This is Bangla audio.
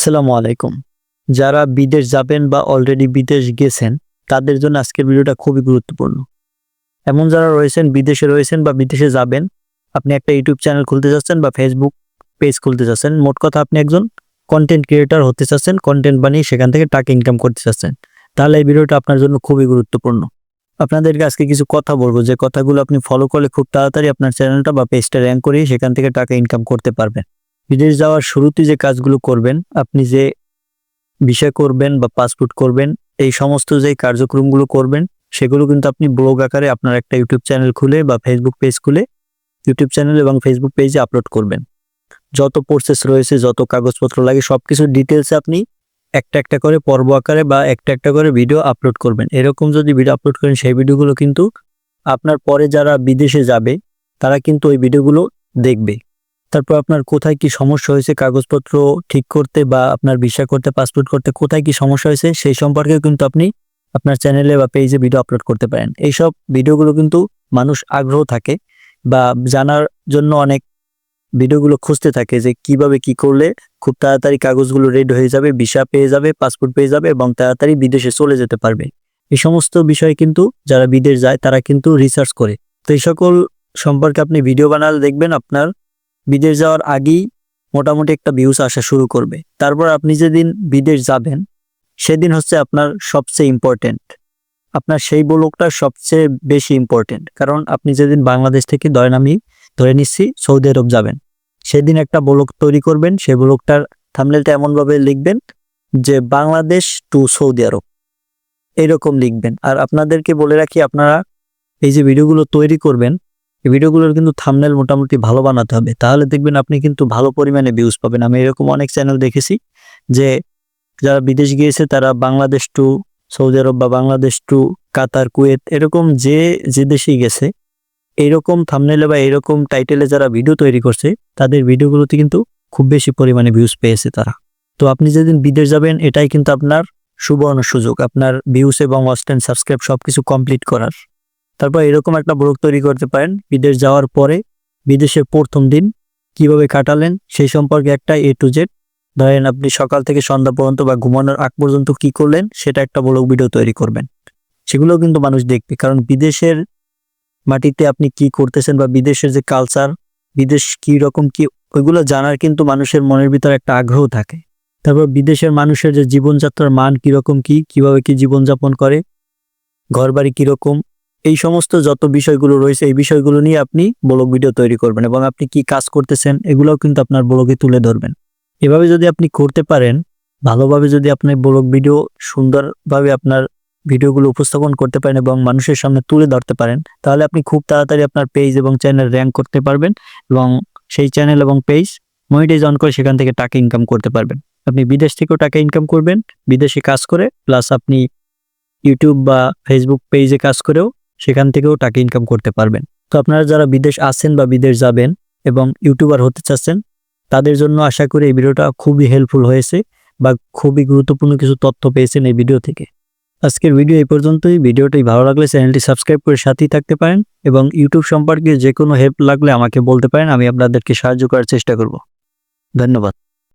আসসালামু আলাইকুম। যারা বিদেশ যাবেন বা অলরেডি বিদেশ গেছেন, তাদের জন্য আজকের ভিডিওটা খুবই গুরুত্বপূর্ণ। এমন যারা রয়েছেন, বিদেশে রয়েছেন বা বিদেশে যাবেন, আপনি একটা ইউটিউব চ্যানেল খুলতে চাচ্ছেন বা ফেসবুক পেজ খুলতে চাচ্ছেন মোট কথা আপনি একজন কন্টেন্ট ক্রিয়েটার হতে চাচ্ছেন কন্টেন্ট বানিয়ে সেখান থেকে টাকা ইনকাম করতে চাচ্ছেন। তাহলে এই ভিডিওটা আপনার জন্য খুবই গুরুত্বপূর্ণ। আপনাদেরকে আজকে কিছু কথা বলব, যে কথাগুলো আপনি ফলো করলে খুব তাড়াতাড়ি আপনার চ্যানেলটা বা পেজটা র্যাঙ্ক করিয়ে সেখান থেকে টাকা ইনকাম করতে পারবেন। বিদেশ যাওয়ার শুরুতে যে কাজগুলো করবেন, আপনি যে বিষয় করবেন বা পাসপোর্ট করবেন, এই সমস্ত যে কার্যক্রমগুলো করবেন, সেগুলো কিন্তু আপনি ব্লগ আকারে আপনার একটা ইউটিউব চ্যানেল খুলে বা ফেসবুক পেজ খুলে ইউটিউব চ্যানেল এবং ফেসবুক পেজে আপলোড করবেন। যত প্রসেস রয়েছে, যত কাগজপত্র লাগে সব কিছু ডিটেলসে আপনি একটা একটা করে পর্ব আকারে বা একটা একটা করে ভিডিও আপলোড করবেন। এরকম যদি ভিডিও আপলোড করেন, সেই ভিডিওগুলো কিন্তু আপনার পরে যারা বিদেশে যাবে, তারা কিন্তু ওই ভিডিওগুলো দেখবে। তারপর আপনার কোথায় কি সমস্যা হয়েছে, কাগজপত্র ঠিক করতে বা আপনার ভিসা করতে, পাসপোর্ট করতে, কোথায় কি সমস্যা হয়েছে, সেই সম্পর্কেও কিন্তু আপনি আপনার চ্যানেলে বা পেজে ভিডিও আপলোড করতে পারেন। এইসব ভিডিওগুলো কিন্তু মানুষ আগ্রহ থাকে বা জানার জন্য অনেক ভিডিওগুলো খুঁজতে থাকে যে কীভাবে কি করলে খুব তাড়াতাড়ি কাগজগুলো রেড হয়ে যাবে, ভিসা পেয়ে যাবে, পাসপোর্ট পেয়ে যাবে এবং তাড়াতাড়ি বিদেশে চলে যেতে পারবে। এই সমস্ত বিষয়ে কিন্তু যারা বিদেশ যায় তারা কিন্তু রিসার্চ করে। তো এই সকল সম্পর্কে আপনি ভিডিও বানালে দেখবেন আপনার বিদেশ যাওয়ার আগেই মোটামুটি একটা ভিউজ আসা শুরু করবে। তারপর আপনি যেদিন বিদেশ যাবেন, সেদিন হচ্ছে আপনার সবচেয়ে ইম্পর্টেন্ট আপনার সেই ব্লগটা সবচেয়ে বেশি ইম্পর্টেন্ট কারণ আপনি যেদিন বাংলাদেশ থেকে ধরেন আমি ধরে নিচ্ছি, সৌদি আরব যাবেন। সেদিন একটা ব্লগ তৈরি করবেন সেই ব্লগটার থামলেলটা এমনভাবে লিখবেন যে, বাংলাদেশ টু সৌদি আরব। এইরকম লিখবেন। আর আপনাদেরকে বলে রাখি, আপনারা এই যে ভিডিওগুলো তৈরি করবেন এই ভিডিওগুলোর কিন্তু থামনেল মোটামুটি ভালো বানাতে হবে। তাহলে দেখবেন আপনি কিন্তু ভালো পরিমাণে ভিউজ পাবেন। আমি এরকম অনেক চ্যানেল দেখেছি যে যারা বিদেশ গিয়েছে তারা বাংলাদেশ টু সৌদি আরব বা বাংলাদেশ টু কাতার, কুয়েত এরকম যে যে দেশেই গেছে, এইরকম থামনেলে বা এরকম টাইটেলে যারা ভিডিও তৈরি করছে, তাদের ভিডিওগুলোতে কিন্তু খুব বেশি পরিমাণে ভিউজ পেয়েছে তারা। তো আপনি যেদিন বিদেশ যাবেন, এটাই কিন্তু আপনার সুবর্ণ সুযোগ, আপনার ভিউস এবং টাইম সাবস্ক্রাইব সব কিছু কমপ্লিট করার। তারপর এরকম একটা ব্লগ তৈরি করতে পারেন। বিদেশ যাওয়ার পরে বিদেশের প্রথম দিন কীভাবে কাটালেন সেই সম্পর্কে একটা এ টু জেড ধরেন আপনি সকাল থেকে সন্ধ্যা পর্যন্ত বা ঘুমানোর আগ পর্যন্ত কি করলেন সেটা একটা ব্লগ ভিডিও তৈরি করবেন। সেগুলোও কিন্তু মানুষ দেখবে। কারণ বিদেশের মাটিতে আপনি কি করতেছেন বা বিদেশের যে কালচার বিদেশ কি রকম কি, ওইগুলো জানার কিন্তু মানুষের মনের ভিতর একটা আগ্রহ থাকে। তারপর বিদেশের মানুষের যে জীবনযাত্রার মান কীরকম কি, কীভাবে কি জীবনযাপন করে, ঘরবাড়ি কীরকম এই সমস্ত যত বিষয়গুলো রয়েছে, এই বিষয়গুলো নিয়ে আপনি ব্লগ ভিডিও তৈরি করবেন এবং আপনি কি কাজ করতেছেন, এগুলোও কিন্তু আপনার ব্লগে তুলে ধরবেন। এভাবে যদি আপনি করতে পারেন, ভালোভাবে যদি আপনি ব্লগ ভিডিও সুন্দরভাবে আপনার ভিডিওগুলো উপস্থাপন করতে পারেন এবং মানুষের সামনে তুলে ধরতে পারেন, তাহলে আপনি খুব তাড়াতাড়ি আপনার পেজ এবং চ্যানেল র্যাঙ্ক করতে পারবেন এবং সেই চ্যানেল এবং পেজ মনিটাইজ অন করে সেখান থেকে টাকা ইনকাম করতে পারবেন। আপনি বিদেশ থেকেও টাকা ইনকাম করবেন, বিদেশে কাজ করে প্লাস আপনি ইউটিউব বা ফেসবুক পেজে কাজ করেও সেখান থেকেও টাকা ইনকাম করতে পারবেন। তো আপনারা যারা বিদেশ আসেন বা বিদেশ যাবেন এবং ইউটিউবার হতে চাচ্ছেন, তাদের জন্য আশা করি এই ভিডিওটা খুবই হেল্পফুল হয়েছে বা খুবই গুরুত্বপূর্ণ কিছু তথ্য পেয়েছেন এই ভিডিও থেকে। আজকের ভিডিও এই পর্যন্তই। ভিডিওটি ভালো লাগলে চ্যানেলটি সাবস্ক্রাইব করে সাথেই থাকতে পারেন এবং ইউটিউব সম্পর্কে যে কোনো হেল্প লাগলে আমাকে বলতে পারেন, আমি আপনাদেরকে সাহায্য করার চেষ্টা করব। ধন্যবাদ।